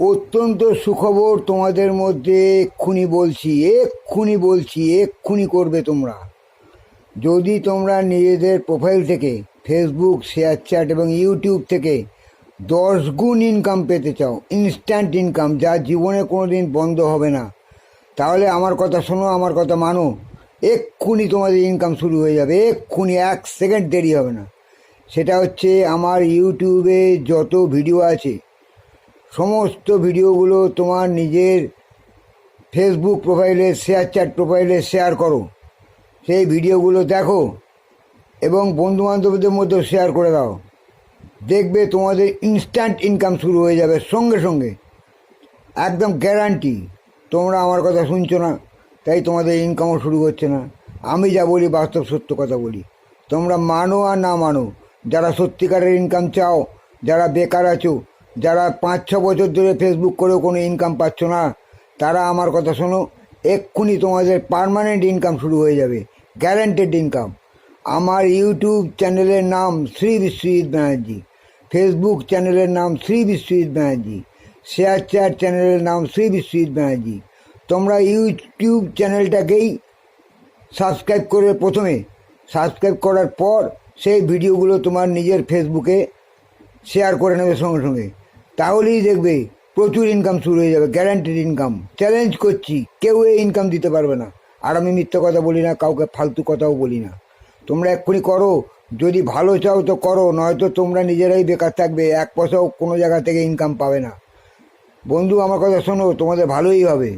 অত্যন্ত সুখবর তোমাদের মধ্যে এক্ষুনি বলছি এক্ষুনি বলছি, এক্ষুনি করবে তোমরা। যদি তোমরা নিজেদের প্রোফাইল থেকে ফেসবুক শেয়ার চ্যাট এবং ইউটিউব থেকে দশ গুণ ইনকাম পেতে চাও ইনস্ট্যান্ট ইনকাম যা জীবনে কোনো দিন বন্ধ হবে না, তাহলে আমার কথা শোনো, আমার কথা মানো। এক্ষুনি তোমাদের ইনকাম শুরু হয়ে যাবে, এক্ষুনি এক সেকেন্ড দেরি হবে না। সেটা হচ্ছে আমার ইউটিউবে যত ভিডিও আছে সমস্ত ভিডিওগুলো তোমার নিজের ফেসবুক প্রোফাইলে শেয়ার চ্যাট প্রোফাইলে শেয়ার করো। সেই ভিডিওগুলো দেখো এবং বন্ধুবান্ধবদের মধ্যেও শেয়ার করে দাও। দেখবে তোমাদের ইনস্ট্যান্ট ইনকাম শুরু হয়ে যাবে সঙ্গে সঙ্গে। একদম গ্যারান্টি তোমরা আমার কথা শুনছো না, তাই তোমাদের ইনকামও শুরু হচ্ছে না। আমি যা বলি বাস্তব সত্য কথা বলি। তোমরা মানো আর না মানো, যারা সত্যিকারের ইনকাম চাও, যারা বেকার আছো যারা পাঁচ, ছ বছর ধরে ফেসবুক করেও কোনো ইনকাম পাচ্ছ না, তারা আমার কথা শোনো, এক্ষুনি তোমাদের পার্মানেন্ট ইনকাম শুরু হয়ে যাবে গ্যারান্টেড ইনকাম আমার ইউটিউব চ্যানেলের নাম শ্রী বিশ্বজিৎ ব্যানার্জি ফেসবুক চ্যানেলের নাম শ্রী বিশ্বজিৎ ব্যানার্জি শেয়ার চ্যাট চ্যানেলের নাম শ্রী বিশ্বজিৎ ব্যানার্জি। তোমরা ইউটিউব চ্যানেলটাকেই সাবস্ক্রাইব করে প্রথমে সাবস্ক্রাইব করার পর সেই ভিডিওগুলো তোমার নিজের ফেসবুকে শেয়ার করে নেবে সঙ্গে সঙ্গে। তাহলেই দেখবে প্রচুর ইনকাম শুরু হয়ে যাবে গ্যারান্টিড ইনকাম চ্যালেঞ্জ করছি, কেউ এই ইনকাম দিতে পারবে না। আর আমি মিথ্যে কথা বলি না, কাউকে ফালতু কথাও বলি না। তোমরা এক্ষুনি করো, যদি ভালো চাও তো করো, নয়তো তোমরা নিজেরাই বেকার থাকবে, এক পয়সাও কোনো জায়গা থেকে ইনকাম পাবে না। বন্ধু, আমার কথা শোনো, তোমাদের ভালোই হবে।